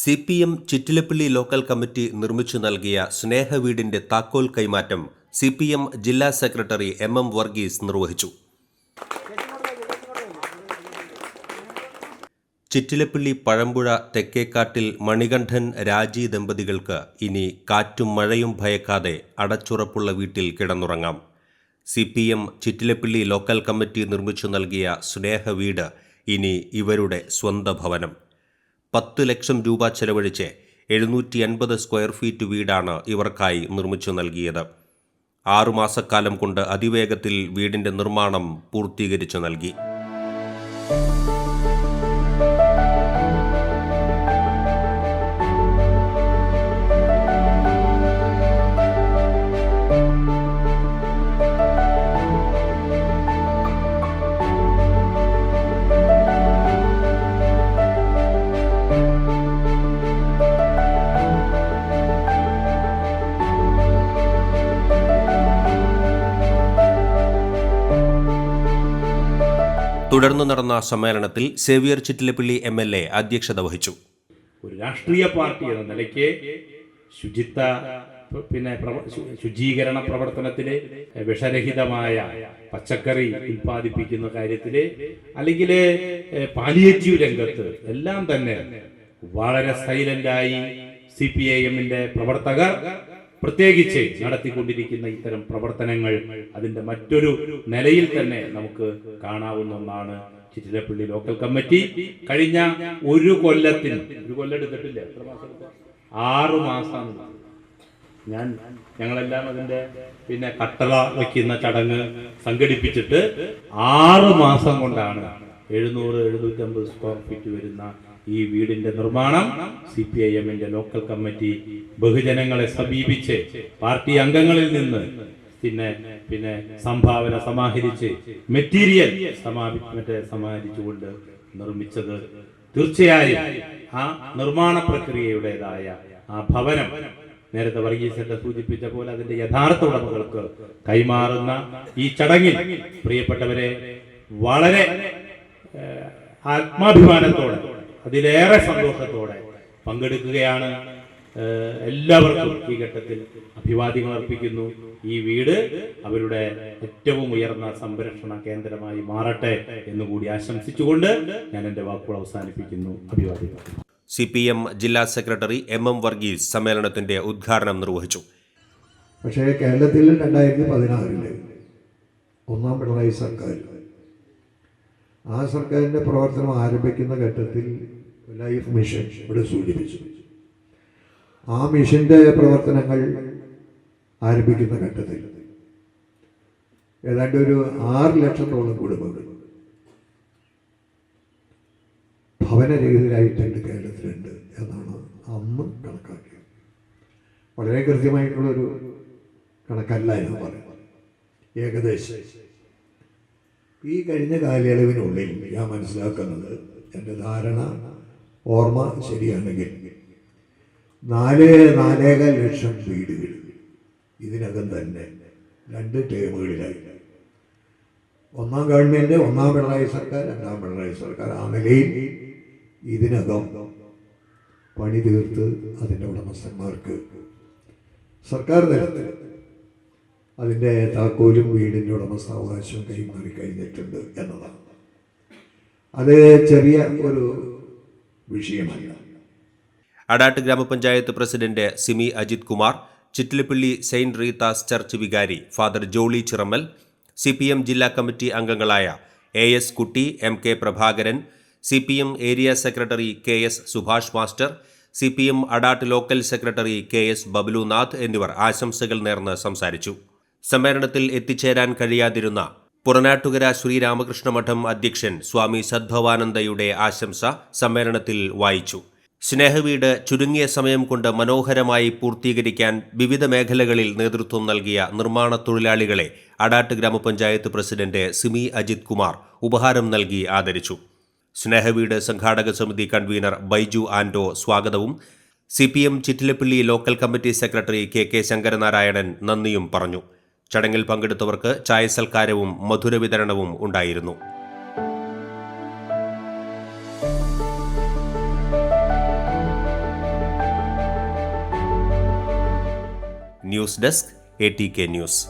C P M Chittilappally local committee നിർമ്മിച്ചു നൽകിയ സ്നേഹവീടിന്റെ താക്കോൽ കൈമാറ്റം സി പി എം ജില്ലാ സെക്രട്ടറി എം എം വർഗീസ് നിർവഹിച്ചു. ചിറ്റിലപ്പള്ളി പഴമ്പുഴ തെക്കേക്കാട്ടിൽ മണികണ്ഠൻ രാജി ദമ്പതികൾക്ക് ഇനി കാറ്റും മഴയും ഭയക്കാതെ അടച്ചുറപ്പുള്ള വീട്ടിൽ കിടന്നുറങ്ങാം. C P M Chittilappilly local committee നിർമ്മിച്ചു നൽകിയ സ്നേഹ വീട് ഇനി ഇവരുടെ സ്വന്തം ഭവനം പത്ത് ലക്ഷം രൂപ ചെലവഴിച്ച് എഴുന്നൂറ്റി അൻപത് സ്ക്വയർ ഫീറ്റ് വീടാണ് ഇവർക്കായി നിർമ്മിച്ചു നൽകിയത്. ആറുമാസക്കാലം കൊണ്ട് അതിവേഗത്തിൽ വീടിന്റെ നിർമ്മാണം പൂർത്തീകരിച്ചു നൽകി. തുടർന്ന് നടന്ന സമ്മേളനത്തിൽ Xavier Chittilappilly M L A അധ്യക്ഷത വഹിച്ചു. ഒരു രാഷ്ട്രീയ പാർട്ടി എന്ന നിലയ്ക്ക് ശുചിത്വ പിന്നെ ശുചീകരണ പ്രവർത്തനത്തിലെ വിഷരഹിതമായ പച്ചക്കറി ഉൽപ്പാദിപ്പിക്കുന്ന കാര്യത്തിൽ അല്ലെങ്കിൽ പാലിയേറ്റീവ് രംഗത്ത് എല്ലാം തന്നെ വളരെ സൈലന്റായി സി പി ഐ എമ്മിന്റെ പ്രവർത്തകർ പ്രത്യേകിച്ച് നടത്തിക്കൊണ്ടിരിക്കുന്ന ഇത്തരം പ്രവർത്തനങ്ങൾ അതിന്റെ മറ്റൊരു നിലയിൽ തന്നെ നമുക്ക് കാണാവുന്ന ഒന്നാണ് ചിറ്റിലപ്പള്ളി ലോക്കൽ കമ്മിറ്റി കഴിഞ്ഞ ഒരു കൊല്ലത്തിന് ഒരു കൊല്ലം എടുത്തിട്ടില്ല എത്ര മാസം ഞാൻ ഞങ്ങളെല്ലാം അതിന്റെ പിന്നെ കട്ടള വയ്ക്കുന്ന ചടങ്ങ് സംഘടിപ്പിച്ചിട്ട് ആറ് മാസം കൊണ്ടാണ് എഴുന്നൂറ് എഴുന്നൂറ്റി അമ്പത് സ്ക്വയർ ഫീറ്റ് വരുന്ന ഈ വീടിന്റെ നിർമ്മാണം സി പി ഐ എമ്മിന്റെ ലോക്കൽ കമ്മിറ്റി ബഹുജനങ്ങളെ സമീപിച്ച് പാർട്ടി അംഗങ്ങളിൽ നിന്ന് പിന്നെ പിന്നെ സംഭാവന സമാഹരിച്ച് മെറ്റീരിയൽ സമാപി മറ്റേ സമാഹരിച്ചുകൊണ്ട് നിർമ്മിച്ചത് തീർച്ചയായും ആ നിർമ്മാണ പ്രക്രിയയുടേതായ ആ ഭവനം നേരത്തെ വർഗീസന്റെ സൂചിപ്പിച്ച പോലെ അതിന്റെ യഥാർത്ഥ ഉടമകൾക്ക് കൈമാറുന്ന ഈ ചടങ്ങിൽ പ്രിയപ്പെട്ടവരെ വളരെ ആത്മാഭിമാനത്തോടെ അതിലേറെ സന്തോഷത്തോടെ പങ്കെടുക്കുകയാണ് എല്ലാവർക്കും ഈ ഘട്ടത്തിൽ അഭിവാദ്യങ്ങൾ അർപ്പിക്കുന്നു. ഈ വീട് അവരുടെ ഏറ്റവും ഉയർന്ന സംരക്ഷണ കേന്ദ്രമായി മാറട്ടെ എന്നുകൂടി ആശംസിച്ചുകൊണ്ട് ഞാൻ എന്റെ വാക്കുകൾ അവസാനിപ്പിക്കുന്നു. അഭിവാദ്യങ്ങൾ. സി പി എം ജില്ലാ സെക്രട്ടറി എം എം വർഗീസ് സമ്മേളനത്തിന്റെ ഉദ്ഘാടനം നിർവഹിച്ചു. പക്ഷേ കേരളത്തിൽ രണ്ടായിരത്തി പതിനാറിൽ ഒന്നാം പിണറായി സർക്കാർ ആ സർക്കാരിന്റെ പ്രവർത്തനം ആരംഭിക്കുന്ന ഘട്ടത്തിൽ ലൈഫ് മിഷൻ ഇവിടെ സൂചിപ്പിച്ചു. ആ മിഷന്റെ പ്രവർത്തനങ്ങൾ ആരംഭിക്കുന്ന ഘട്ടത്തിൽ ഏതാണ്ട് ഒരു ആറ് ലക്ഷത്തോളം കുടുംബങ്ങൾ ഭവനരഹിതരായിട്ടുണ്ട് കേരളത്തിലുണ്ട് എന്നാണ് അന്ന് കണക്കാക്കിയത്. വളരെ കൃത്യമായിട്ടുള്ളൊരു കണക്കല്ല എന്ന് പറയുന്നത്. ഏകദേശം ഈ കഴിഞ്ഞ കാലയളവിനുള്ളിൽ ഞാൻ മനസ്സിലാക്കുന്നത് എന്റെ ധാരണ ഓർമ്മ ശരിയാണെങ്കിൽ. നാല് നാലേകാൽ ലക്ഷം വീടുകൾ ഇതിനകം തന്നെ രണ്ട് ടേമുകളിലായി. ഒന്നാം ഗവൺമെന്റ് ഒന്നാം പിണറായി സർക്കാർ രണ്ടാം പിണറായി സർക്കാർ. ആ നിലയിൽ ഇതിനകം പണി തീർത്ത് അതിന്റെ ഉടമസ്ഥന്മാർക്ക് സർക്കാർ തലത്തിൽ അതിന്റെ താക്കോലും വീടിന്റെ ഉടമസ്ഥാവകാശവും കൈമാറി കഴിഞ്ഞിട്ടുണ്ട് എന്നതാണ്. അത് ചെറിയ ഒരു വിഷയമല്ല Adat grama panchayat president Simi Ajith Kumar Chittilappilly Saint Rita's Church വികാരി Father Jolly Chiramel C P M ജില്ലാ കമ്മിറ്റി അംഗങ്ങളായ A S Kutty M K Prabhakaran C P M area secretary K S Subhash master C P M Adat local secretary K S Bablunath എന്നിവർ ആശംസകൾ നേർന്ന് സംസാരിച്ചു. സമ്മേളനത്തിൽ എത്തിച്ചേരാൻ കഴിയാതിരുന്ന പുറനാട്ടുകര ശ്രീരാമകൃഷ്ണ മഠം അധ്യക്ഷൻ സ്വാമി സദ്ഭവാനന്ദയുടെ ആശംസ സമ്മേളനത്തിൽ വായിച്ചു. സ്നേഹവീട് ചുരുങ്ങിയ സമയം കൊണ്ട് മനോഹരമായി പൂർത്തീകരിക്കാൻ വിവിധ മേഖലകളിൽ നേതൃത്വം നൽകിയ നിർമ്മാണ തൊഴിലാളികളെ അടാട്ട് ഗ്രാമപഞ്ചായത്ത് പ്രസിഡന്റ് സിമി അജിത് കുമാർ ഉപഹാരം നൽകി ആദരിച്ചു. സ്നേഹവീട് സംഘാടക സമിതി കൺവീനർ ബൈജു ആൻഡോ സ്വാഗതവും C P M Chittilappilly local committee secretary K K Sankaranarayanan നന്ദിയും പറഞ്ഞു. ചടങ്ങിൽ പങ്കെടുത്തവർക്ക് ചായ സൽക്കാരവും മധുര വിതരണവും ഉണ്ടായിരുന്നു. News desk A T K news.